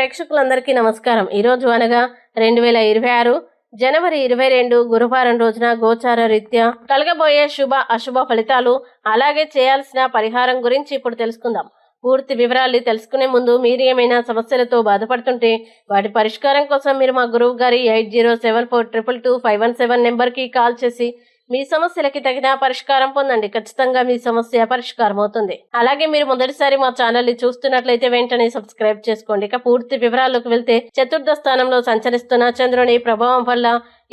ప్రేక్షకులందరికీ నమస్కారం. ఈరోజు అనగా రెండు వేల ఇరవై ఆరు జనవరి ఇరవై రెండు గురువారం రోజున గోచార రీత్యా కలగబోయే శుభ అశుభ ఫలితాలు అలాగే చేయాల్సిన పరిహారం గురించి ఇప్పుడు తెలుసుకుందాం. పూర్తి వివరాలు తెలుసుకునే ముందు మీరు ఏమైనా సమస్యలతో బాధపడుతుంటే వాటి పరిష్కారం కోసం మీరు మా గురువు గారి eight zero seven four triple two five one seven నెంబర్కి కాల్ చేసి మీ సమస్యలకి తగిన పరిష్కారం పొందండి. ఖచ్చితంగా మీ సమస్య పరిష్కారం అవుతుంది. అలాగే మీరు మొదటిసారి మా ఛానల్ని చూస్తున్నట్లయితే వెంటనే సబ్స్క్రైబ్ చేసుకోండి. ఇక పూర్తి వివరాల్లోకి వెళ్తే చతుర్థ స్థానంలో సంచరిస్తున్న చంద్రుని ప్రభావం వల్ల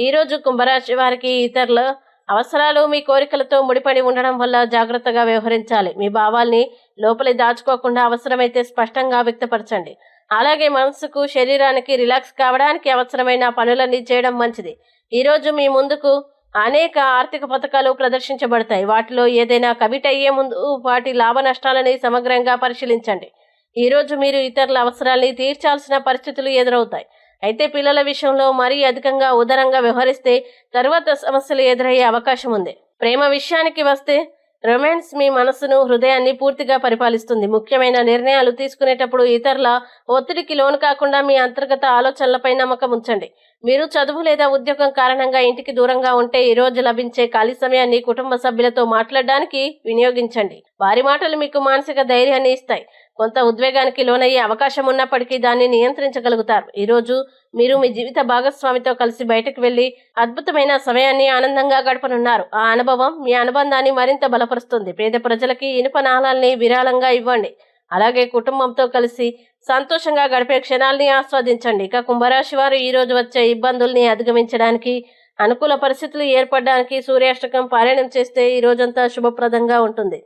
ఈ రోజు కుంభరాశి వారికి ఇతరుల అవసరాలు మీ కోరికలతో ముడిపడి ఉండడం వల్ల జాగ్రత్తగా వ్యవహరించాలి. మీ భావాల్ని లోపలి దాచుకోకుండా అవసరమైతే స్పష్టంగా వ్యక్తపరచండి. అలాగే మనసుకు శరీరానికి రిలాక్స్ కావడానికి అవసరమైన పనులన్నీ చేయడం మంచిది. ఈరోజు మీ ముందుకు అనేక ఆర్థిక పథకాలు ప్రదర్శించబడతాయి. వాటిలో ఏదైనా కమిట్ అయ్యే ముందు వాటి లాభ నష్టాలని సమగ్రంగా పరిశీలించండి. ఈరోజు మీరు ఇతరుల అవసరాల్ని తీర్చాల్సిన పరిస్థితులు ఎదురవుతాయి. అయితే పిల్లల విషయంలో మరీ అధికంగా ఉదరంగా వ్యవహరిస్తే తర్వాత సమస్యలు ఎదురయ్యే అవకాశం ఉంది. ప్రేమ విషయానికి వస్తే రొమాన్స్ మీ మనసును హృదయాన్ని పూర్తిగా పరిపాలిస్తుంది. ముఖ్యమైన నిర్ణయాలు తీసుకునేటప్పుడు ఇతరుల ఒత్తిడికి లోను కాకుండా మీ అంతర్గత ఆలోచనలపై నమ్మకం ఉంచండి. మీరు చదువు లేదా ఉద్యోగం కారణంగా ఇంటికి దూరంగా ఉంటే ఈ రోజు లభించే ఖాళీ సమయాన్ని కుటుంబ సభ్యులతో మాట్లాడడానికి వినియోగించండి. వారి మాటలు మీకు మానసిక ధైర్యాన్ని ఇస్తాయి. కొంత ఉద్వేగానికి లోనయ్యే అవకాశం ఉన్నప్పటికీ దాన్ని నియంత్రించగలుగుతారు. ఈరోజు మీరు మీ జీవిత భాగస్వామితో కలిసి బయటకు వెళ్ళి అద్భుతమైన సమయాన్ని ఆనందంగా గడపనున్నారు. ఆ అనుభవం మీ అనుబంధాన్ని మరింత బలపరుస్తుంది. పేద ప్రజలకి ఇనుప నాళాల్ని విరాళంగా ఇవ్వండి. అలాగే కుటుంబంతో కలిసి సంతోషంగా గడిపే క్షణాల్ని ఆస్వాదించండి. ఇక కుంభరాశి వారు ఈరోజు వచ్చే ఇబ్బందుల్ని అధిగమించడానికి అనుకూల పరిస్థితులు ఏర్పడడానికి సూర్యాష్టకం పారాయణం చేస్తే ఈ రోజంతా శుభప్రదంగా ఉంటుంది.